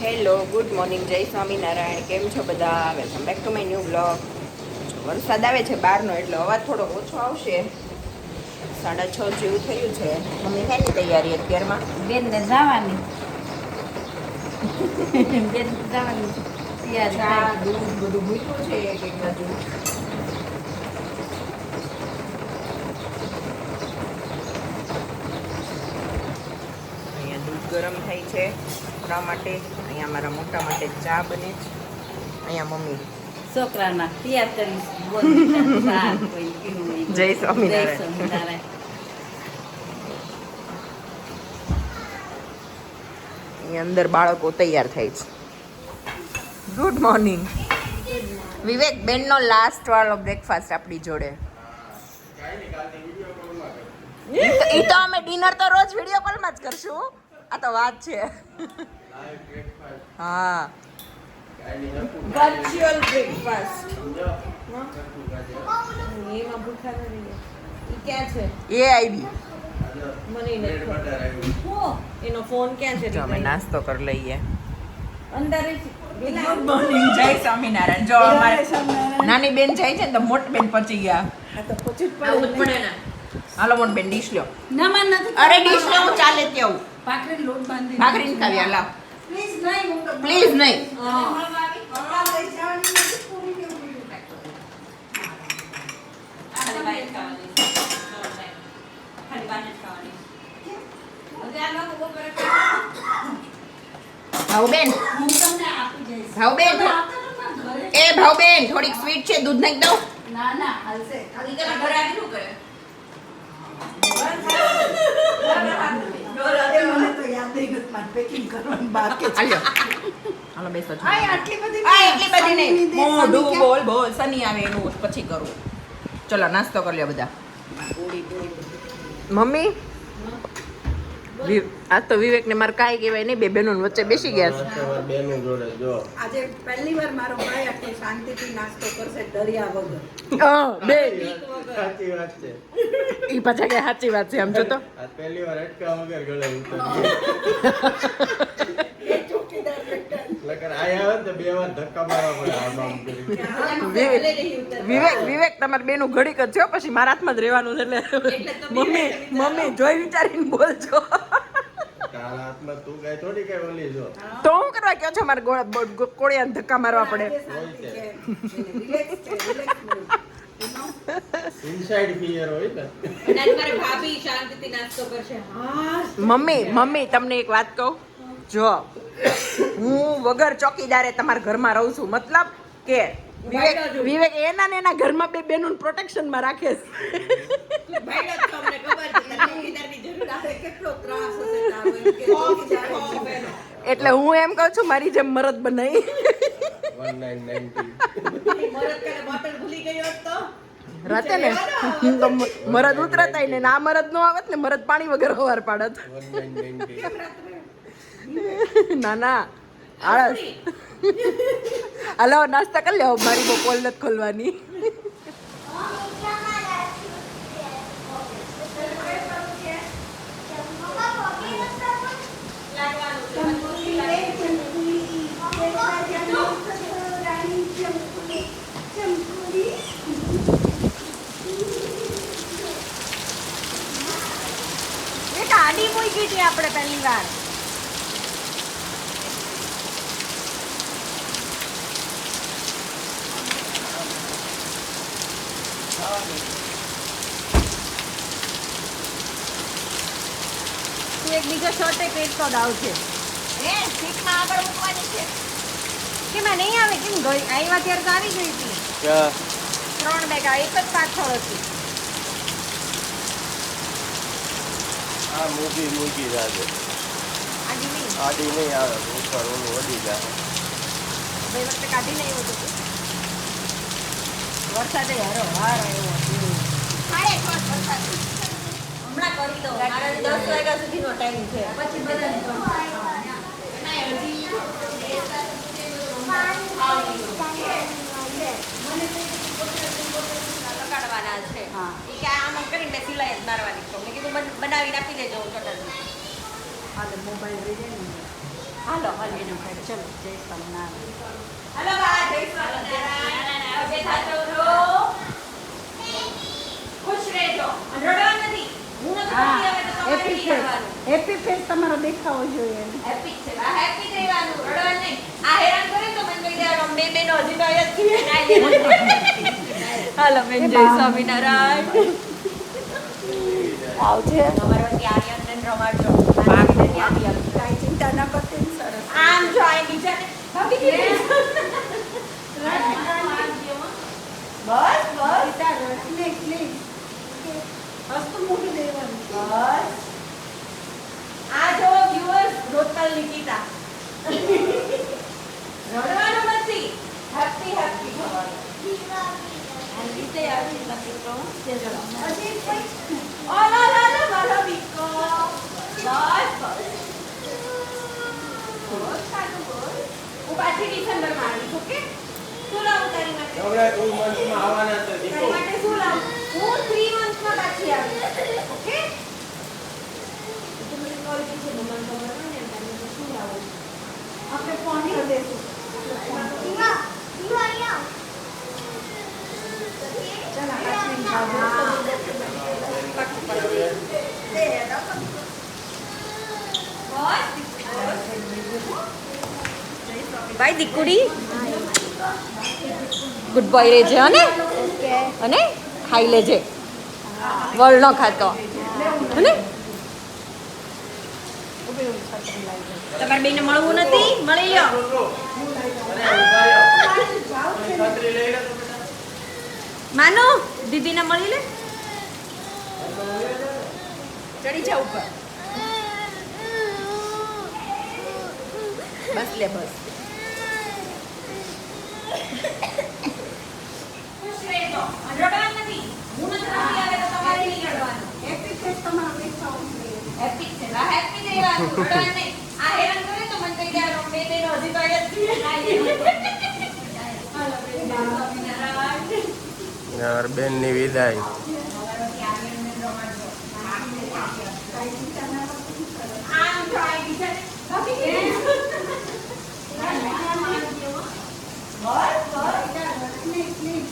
Hello good morning જય સ્વામિનારાયણ. કેમ છો બધા? Welcome back to my new blog વરસાદ આવે છે બહારનો એટલે અવાજ થોડો ઓછો આવશે. સાડા છ જેવું થયું છે. મમ્મી થાય તૈયારી અત્યારમાં? બેન ને જવાની. બેન જવાની તૈયાર દૂધ બધું મૂક્યું છે એક એક બાજુ. અહીંયા દૂધ ગરમ થાય છે. આપણા માટે અહીંયા મારા મોટા માટે ચા બને છે. અહીંયા મમ્મી છોકરાના તૈયાર કરીશ. જય સ્વામિનારાયણ. અંદર બાળકો તૈયાર થાય છે. ગુડ મોર્નિંગ વિવેક બેનનો લાસ્ટ વાળો બ્રેકફાસ્ટ આપણી જોડે. એ તો અમે ડિનર તો રોજ વીડિયો કોલમાં જ કરશું. આ તો વાત છે. હા. વર્ચ્યુઅલ બ્રેકફાસ્ટ એમાં ભૂખા ન. ક્યાં છે? એ આવી મને ઈ નથી ખબર. હો, એનો ફોન ક્યાં છે? અમે નાસ્તો કરી લઈએ. અંદર ગુડ મોર્નિંગ જય સ્વામિનારાયણ. જો અમારે નાની બેન જાય છે ને તો મોટ બેન પચી ગયા. હાલો મોટ બેન ડીશ લ્યો. ના માં નથી અરે ડીશ લો ચાલે ત્યાં ભાખરી લોટ બાંધી ભાખરી ખાવી લાવ પ્લીઝ નહીં હું તો- પ્લીઝ નહીં હા. ખાલી બાય જ ખાવાની. ખાલી બાય જ ખાવાની. હવે આ લોકો બપોરે ખાય. ભાવ બેન હું તમને આપી જઈશ. ભાવ બેન તમે આવતા હતા ને ઘરે? એ ભાવ બેન થોડીક સ્વીટ છે દૂધ નાખી દઉં ના ના હાલશે ખાલી તમે ઘરે આવી શું કરે હાલ્યો હાલો બેસો છો આ એટલી બધી નહીં. મોઢું બોલ બોલ સની આવે એનું પછી કરું. ચલો નાસ્તો કરી લ્યો બધા. મમ્મી? વિ- આજ તો વિવેક ને મારે કાંઈ કહેવાય નહીં બે બહેનો વચ્ચે બેસી ગયા છે. બેનું જોડે જો. આજે પહેલી વાર મારો ભાઈ આટલો શાંતિથી નાસ્તો કરશે ડર્યા વગર. હા, બે. સાચી વાત છે. ઈ પાછા કે સાચી વાત છે સમજો તો. પહેલી વાર અટકા વગર ગળે ઉતરી ને બે વાર ધક્કા મારવા પડે આમ આમ કરી વિવેક વિવેક તમારે બેનું ઘડીક જ છે પછી મારા હાથમાં જ રહેવાનું છે એટલે મમ્મી મમ્મી જોઈ વિચારીને બોલજો. તું જો? હું. કરવા કહો છો? મારે કોળિયાને ધક્કા મારવા પડે. હોય છે. રિલેક્સ છે રિલેક્સ ઇનસાઇડ ફિયર હોય ને. મારી ભાભી શાંતિથી નાસ્તો કરશે. હા મમ્મી મમ્મી તમને એક વાત કહું? જો હું વગર ચોકીદારે તમારા ઘરમાં રહું છું. મતલબ કે વિવેક વિવેક એના ને એના ઘરમાં બે બેનું પ્રોટેક્શનમાં રાખે છે. કેટલો ત્રાસ હશે તારો એમ કે ચોકીદાર એટલે હું એમ કહું છું મારી જેમ મરદ બનાવી રાતે ને. તો. મરદ ઉતરતા ને ના મરદ નો આવત ને મરદ પાણી વગર હવાર પાડત. ના ના. આળસ હાલો, નાસ્તા કરી લેવો. મારી બપોર નથી ખોલવાની. ગાડી કોઈ કીધી આપણે પહેલી વાર. એક બીજો શોર્ટ એક પહેરતો જ આવશે એ સીટમાં આગળ મૂકવાની છે. કેમાં નહીં આવે? કેમ ગઈ? આવ્યા ત્યારે તો આવી ગઈ હતી. ત્રણ બેગ એક જ પાછળ હતી. આ મૂકી મૂકી જાજે. આડી નહીં. આડી નહીં આવે ઉપર ઓલું વધી જાય. બે વખતે કાઢી નહીં આવ્યો તો વરસાદે હારો હાર આવ્યો સાડે છ વરસાદ. દસ વાગ્યા સુધીનો ટાઈમ છે. પછી લગાડવાના છે. હા. એ કે આમ આમ કરીને મેં સિલાઈ જ મારવાની છે. મેં કીધું બન- બનાવીને આપી દેજો હું હાલે મોબાઈલ લઈ જાય હાલો હાલો ચલો જય સ્વામિનારાયણ. હાલો બા જય સ્વામિનારાયણ. હવે થાતો રહો ખુશ રહેજો. રડવા નથી. હેપી ફેસ હેપી ફેસ તમારો દેખાવો જોઈએ. હેપી છે. આ હેપી રહેવાનું. રડવાનું નહીં. આ હેરાન કરે તો મને કહી દેવાનું. બે બેનો હજી તો અહીંયા જ હાલો બેન જય સ્વામિનારાયણ. આવજે. અમારો ત્યાં આર્યનને રમાડજો. બાકીને ત્યાં. કાંઈ ચિંતા ન કરતી સરસ. આમ જો આ બીજાને ભાભી બસ બસ. એટલી હસતું મોઢું દેવાનું. બસ. આ જો વ્યુઅર્સ રોતલ નિકિતા રડવાનું નથી. Happy happy. આવવાના તો હું 3 પાછી આવીશ ઓકે? તું મને કોલ કરજે મમ્મા ખબર ને તારી શું લાવું આપણે ફોન કરી દઈશું. ચાલ આ પાંચ મિનિટ આવજો ભાઈ દીકુડી. ગુડ બોય રહેજે અને અને ખાઈ લેજે. વળ ન ખાતો. ને તમારે બેને મળવું નથી? મળી લો. માનો, દીદીને મળી લે. ચડી જા ઉપર. બસ લે, બસ ખુશ રહેજો રડવાનું નથી હું નથી રડતી તમારે નહીં રડવાનું તમારો હેપી છે. ના હેપી રહેવાનું. રડવાનું નહીં. આ હેરાન કરે તો મને કહી દેવાનું બે હજી જ યાર બેન. ની વિદાય. આ ભાભી કે બસ બસ રડને એટલી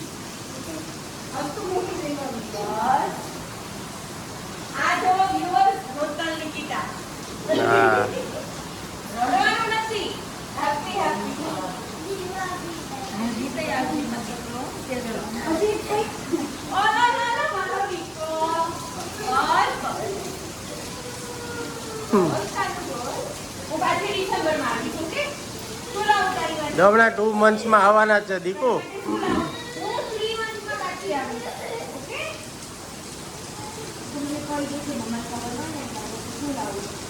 હસતું મૂકી દેવાનું બસ આ જો viewers રોતલ નિકિતા હા રડવાનું નથી હેપી હેપી હજી કોઈ ઓ લા લા લા મારો દીકરો બસ બસ બસ કાઢો બસ હું પાછી ડિસેમ્બરમાં આવીશ ઓકે શું લાવું તારી માટે હમણાં ટુ મંથમાં આવવાના છે દીકુ. Thank લાવું?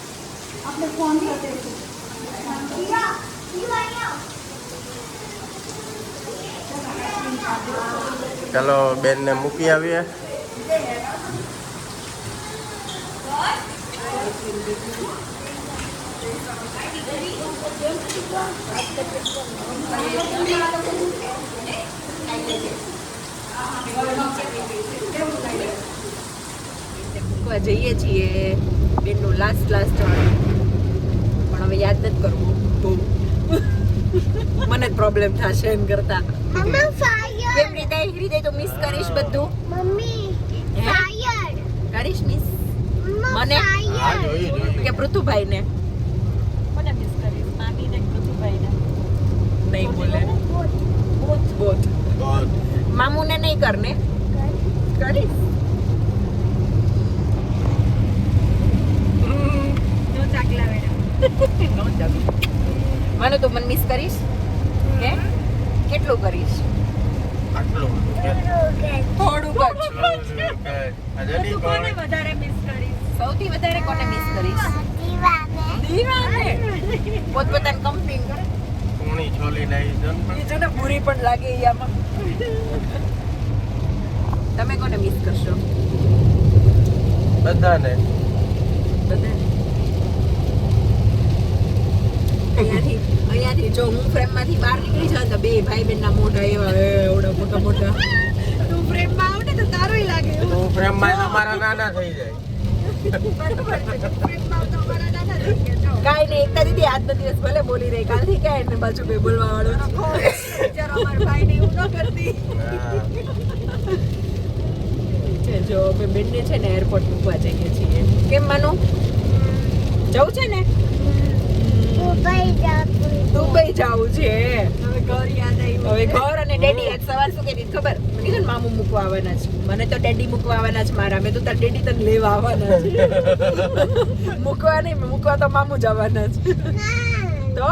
આપણે ફોન કરી દઈશું. ચલો બેન ને મૂકી આવીએ. મૂકવા જઈએ છીએ બેનનું લાસ્ટ લાસ્ટ હવે યાદ નથી કરવું તો મને જ પ્રોબ્લેમ થશે એમ કરતા. કેમ રીતે હૃદય તો મિસ કરીશ બધું. કરીશ મિસ મને? કે પૃથુભાઈ ને કોને મિસ કરીશ? મામી ને પૃથુભાઈ નહીં બોલે. બોથ બોથ મામુને નહીં કરને. કરીશ. મને તું મને મિસ કરીશ. કે? કેટલું કરીશ? સૌથી વધારે કોને મિસ કરીશ? પોતપોતાની કંપની કરે પૂણી છોલી છે ને પૂરી પણ લાગે ઈ આમાં. તમે કોને મિસ કરશો? બધાને. બધાને. અહીંયાથી અહીંયાથી જો હું ફ્રેમમાંથી બહાર નીકળી જાઉં તો બે ભાઈ બહેનના મોઢા એવા એ એવડા મોટા મોટા. તું ફ્રેમમાં આવ ને તો તારોય લાગે. તું ફ્રેમમાં તમારા નાના થઈ જાય. કાંઈ નહીં એકતા દીદી આજનો દિવસ ભલે બોલી રહી કાલથી ક્યાં એને બાજુ બે બોલવા વાળો બિચારો અમારા ભાઈને એવું ન કરતી. જો અમે બંને છે ને એરપોર્ટ મૂકવા જઈએ છીએ. કેમ માનું? જવું છે ને? દુબઈ જવું છે. હવે ઘર યાદ આવ્યું. હવે ઘર અને ડેડી આજ સવાર શું કીધી ખબર? મને ને મામું મૂકવા આવવાના છે. મને તો ડેડી મૂકવા આવવાના છે મારા. મેં તો તાર ડેડી તને લેવા આવવાના છે. મૂકવા નહીં મૂકવા તો મામું જ આવવાના છે. તો?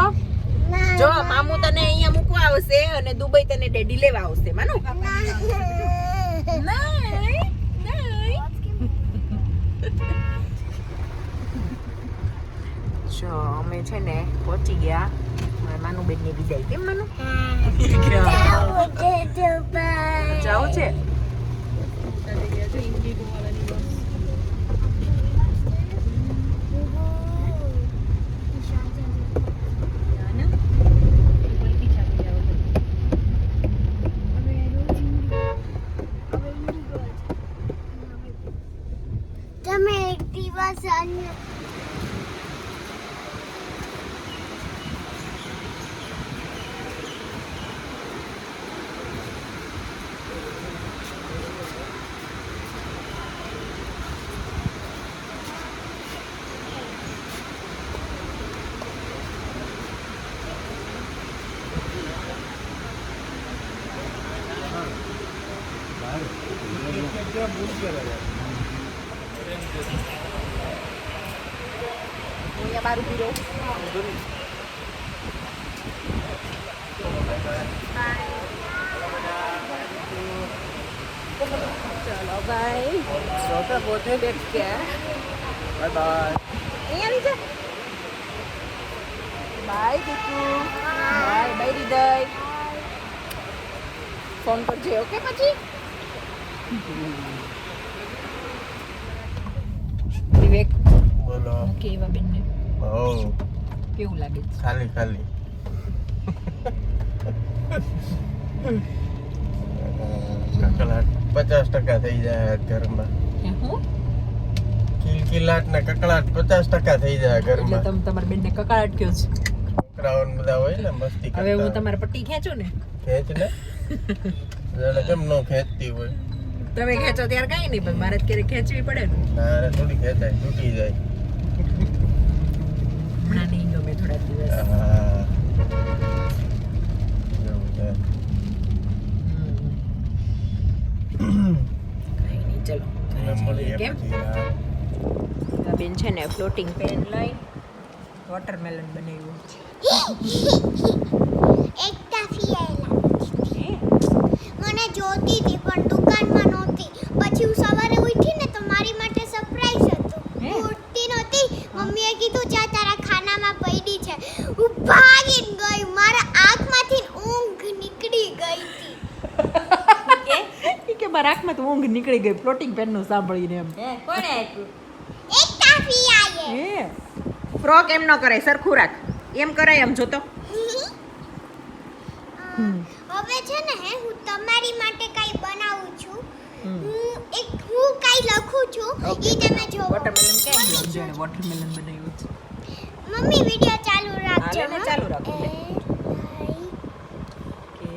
જો મામું તને અહીંયા મૂકવા આવશે અને દુબઈ તને ડેડી લેવા આવશે માનું. નહીં નહીં. જો અમે છે ને પહોંચી ગયા હવે માનું બેનની વિદાય કેમ માનું જાવ છે તમે એક દિવસ અન્ય અહીંયા બાર ઊભી રહું ચલો ભાઈ છોકરા પોતે બેઠ ગયા બાય બાય અહીંયા નીચે bye Diku bye bye Hriday phone કરજે ઓકે પછી વિવેક બોલો. કેવા બેનને. ઓ કેવું લાગે છે? ખાલી ખાલી. કકલાટ પચાસ ટકા થઈ જાય ઘરમાં. કિલકિલાટ ને કકળાટ પચાસ ટકા થઈ જાય ઘરમાં. તમે તમારા બેનને કકળાટ કયો છે. છોકરાઓ બધા હોય ને મસ્તી હવે હું તમારા પટ્ટી ખેંચું ને? ખેંચ ને. જાણે કેમ નો ખેંચતી હોય? તમે ખેંચો ત્યારે કઈ નહીં પણ મારે ક્યારેક ખેંચવી પડે ને. મારે થોડી ખેંચાય તૂટી જાય હમણાં નહીં ગમે થોડા દિવસ હા એવું છે હમ. કાંઈ નહીં ચલો અને મળીએ કેમ પછી હા. આ બેન છે ને ફ્લોટિંગ પેન લઈ વોટરમેલન બનાવ્યું છે એકતા ફિયાયેલા હે? મને જોતી હતી પણ દુકાનમાં નહોતી પછી હું સવારે ઉઠી ને તો મારી માટે સરપ્રાઈઝ હતું હે? હું ઉઠતી નહોતી મમ્મીએ કીધું જા તારા ખાનામાં પડી છે હું ભાગીને ગઈ મારા આંખમાંથી ઊંઘ નીકળી ગઈ હતી ઈ કે મારા આંખમાં તો ઊંઘ નીકળી ગઈ ફ્લોટિંગ પેનનું સાંભળીને એમ. કોણે આપ્યું? હે ફ્રોક એમ ન કરાય સરખું રાખ. એમ કરાય એમ જોતો. હવે છે ને હું તમારી માટે કઈ બનાવું છું. હું એક હું કઈ લખું છું એ ઈ તમે જોવો. વોટરમેલન કે ગયું જેણે વોટરમેલન બનાવ્યું છે? મમ્મી વિડિયો ચાલુ રાખજો ને, હા? ચાલુ રાખો, લે. કે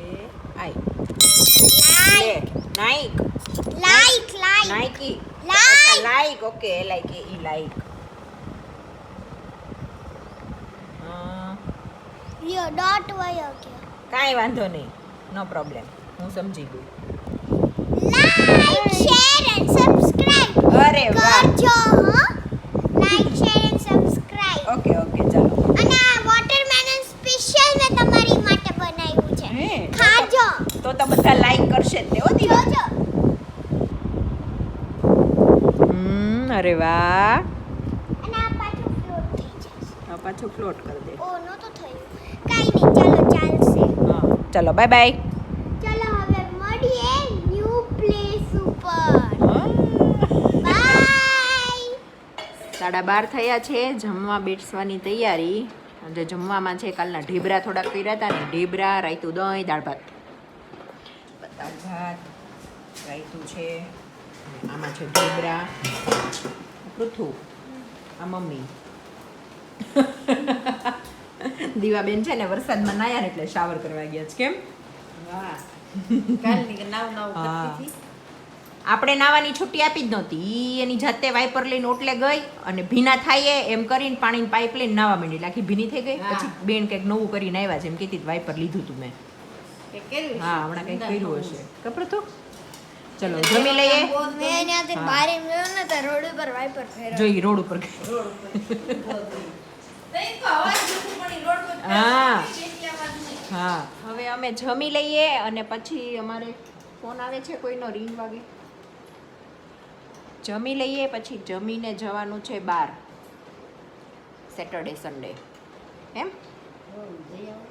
આઈ. Nike Nike like like Nike like like okay like ઈ like yo dot Y okay કાઈ વાંધો નહીં. નો પ્રોબ્લેમ હું સમજી ગઈ. લાઈક શેર એન્ડ સબસ્ક્રાઇબ અરે વાહ. કરજો હો like share and subscribe okay okay ચાલો. અને આ વોટરમેલન સ્પેશિયલ મે તમારી માટે બનાવ્યું છે. ખાજો. તો તો બધા લાઈક કરશે તે હો જોજો હમ અરે વાહ. પાછું ફ્લોટ કરી દે. ઓ નો તો થયું. કાઈ નહીં ચાલો ચાલશે. ચલો બાય બાય ચલો હવે મળીએ ન્યૂ પ્લેસ ઉપર. બાય સાડા બાર થયા છે જમવા બેસવાની તૈયારી. અને જમવામાં છે કાલના ઢીબરા થોડાક કર્યા હતા ને ઢીબરા રાયતું દહીં દાળ ભાત. દાળ ભાત રાયતું છે. આમાં છે ઢીબરા પૃથુ આ મમ્મી. દીવાબેન છે ને વરસાદમાં નાયા એટલે શાવર કરવા ગયા છે કેમ? આપણે નાવાની છુટ્ટી આપી જ નહોતી. એની જાતે વાઇપર લઈને ઓટલે ગઈ અને ભીના થાય એમ કરીને પાણીની પાઇપ લઈને નાવા માંડી. લાખી ભીની થઈ ગઈ. પછી બેન કંઈક નવું કરીને આવ્યા છે. એમ કીધી વાઇપર લીધું તું મેં. હા હમણાં કંઈક કર્યું હશે. ખબર તો? ચલો જમી લઈએ. મેં ત્યાંથી હા. બહાર ગયો ને તો રોડ ઉપર વાઇપર ફેરવ જોઈ રોડ ઉપર હા. હા. હવે અમે જમી લઈએ અને પછી અમારે ફોન આવે છે કોઈનો રિંગ વાગે. જમી લઈએ પછી જમીને જવાનું છે બાર. સેટરડે સન્ડે એમ હમ, જઈ આવો.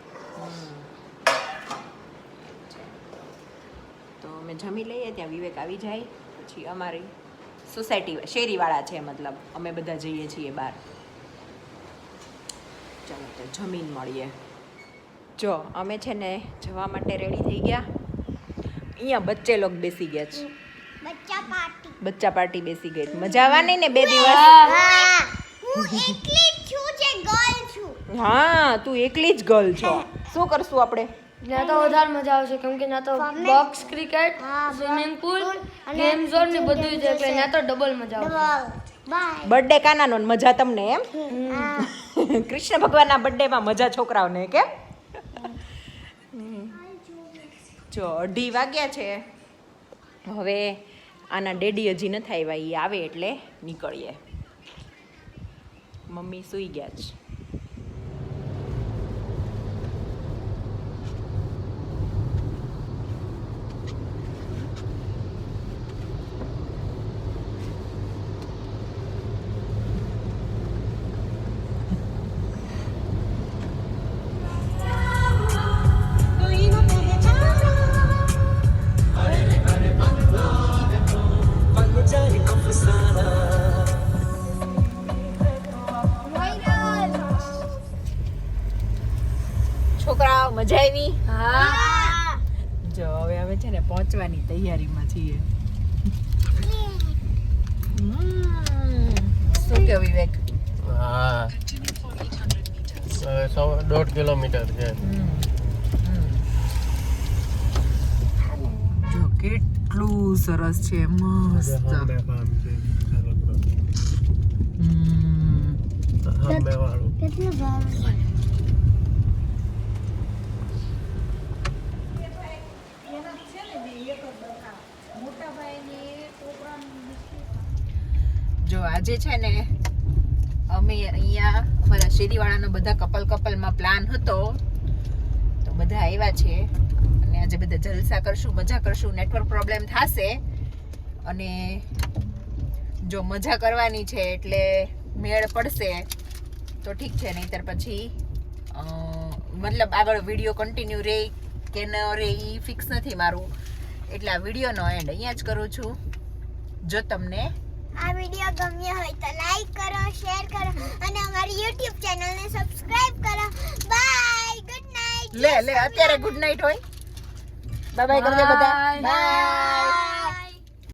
તો અમે જમી લઈએ ત્યાં વિવેક આવી જાય પછી અમારી સોસાયટી શેરીવાળા છે મતલબ. અમે બધા જઈએ છીએ બહાર. ચાલો તો જમીન મળીએ. જો અમે છે ને જવા માટે રેડી થઈ ગયા. અહીંયા બચ્ચે લોક બેસી ગયા છે. બચ્ચા પાર્ટી. બચ્ચા પાર્ટી બેસી ગઈ. મજા આવવાની ને બે દિવસ? હા. હું એકલી છું જે ગર્લ છું. હા તું એકલી જ ગર્લ છો. શું કરશું આપણે? ત્યાં તો વધારે મજા આવશે કેમ કે ત્યાં તો બોક્સ ક્રિકેટ હા, સ્વિમિંગ પુલ અને ગેમ ઝોન ને બધું જ એટલે. ત્યાં તો ડબલ મજા આવશે. બર્થડે કાનાનો ને મજા તમને એમ? કૃષ્ણ ભગવાનના બર્થડેમાં મજા છોકરાઓને કેમ? જો અઢી વાગ્યા છે. હવે આના ડેડી હજી નથી આવ્યા એ આવે એટલે નીકળીએ. મમ્મી સૂઈ ગયા છે ને તૈયારીમાં છીએ. શું કે વિવેક? હા. સો દોઢ કિલોમીટર છે. જો કેટલું સરસ છે મસ્ત. હમ. કેટલું ભાવ જો આજે છે ને, અમે અહીંયા અમારા શેરીવાળાનો બધા કપલ કપલમાં પ્લાન હતો. તો બધા આવ્યા છે અને આજે બધા જલસા કરશું, મજા કરશું નેટવર્ક પ્રોબ્લેમ થશે. અને જો મજા કરવાની છે એટલે મેળ પડશે. તો ઠીક છે, નહીંતર પછી મતલબ આગળ વીડિયો કન્ટિન્યુ રહે કે ન રહે એ ફિક્સ નથી મારું. એટલે આ વિડીયોનો એન્ડ અહીંયા જ કરું છું. જો તમને આ વિડિયો ગમ્યો હોય તો લાઈક કરો શેર કરો અને અમારી YouTube ચેનલને સબસ્ક્રાઇબ કરો. બાય ગુડ નાઇટ લે લે અત્યારે ગુડ નાઇટ હોય. બાય બાય કરજો બધા. બાય